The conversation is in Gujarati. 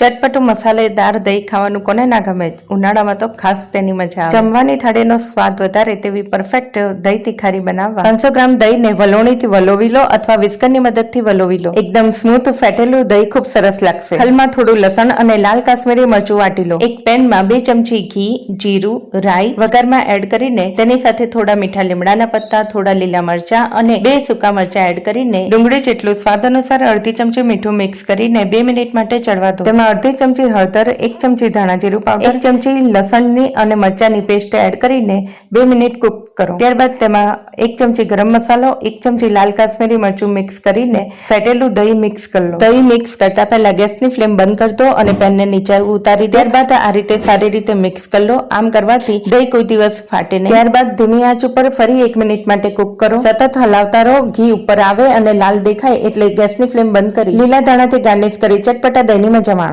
ચટપટું મસાલેદાર દહીં ખાવાનું કોને ના ગમે ઉનાળામાં તો ખાસ તેની મજા જમવાની થાળીનો સ્વાદ વધારે તેવી પરફેક્ટ દહીં તિખારી બનાવવા. પાંચસો ગ્રામ દહીંને વલોણીથી વલોવી લો અથવા વિસ્કરની મદદથી વલોવી લો. એકદમ સ્મૂથ ફેટેલું દહીં ખૂબ સરસ લાગશે. ખલમાં થોડું લસણ અને લાલ કાશ્મીરી મરચું વાટી લો. એક પેનમાં બે ચમચી ઘી, જીરું, રાઈ વઘારમાં એડ કરીને તેની સાથે થોડા મીઠા લીમડાના પત્તા, થોડા લીલા મરચા અને બે સૂકા મરચા એડ કરીને ડુંગળી જેટલું સ્વાદ અનુસાર અડધી ચમચી મીઠું મિક્સ કરીને બે મિનિટ માટે ચડવા દો. તેમાં અડધી ચમચી હળદર, એક ચમચી ધાણા જીરું પાવડર એક ચમચી લસણની અને મરચાની પેસ્ટ એડ કરીને બે મિનિટ કુક કરો. ત્યારબાદ તેમાં એક ચમચી ગરમ મસાલો, એક ચમચી લાલ કાશ્મીરી મરચું મિક્સ કરીને ફેટેલું દહીં મિક્સ કરી દહીં મિક્સ કરતા પહેલા ગેસની ફ્લેમ બંધ કરી દો અને પેનને નીચે ઉતારી ત્યારબાદ આ રીતે સારી રીતે મિક્સ કરી લો. આમ કરવાથી દહીં કોઈ દિવસ ફાટે નહીં. ત્યારબાદ ધીમી આંચ ઉપર ફરી એક મિનિટ માટે કુક કરો. સતત હલાવતા રહો. ઘી ઉપર આવે અને લાલ દેખાય એટલે ગેસની ફ્લેમ બંધ કરી. લીલા ધાણાથી ગાર્નિશ કરી ચટપટા દહીંની મજા માણો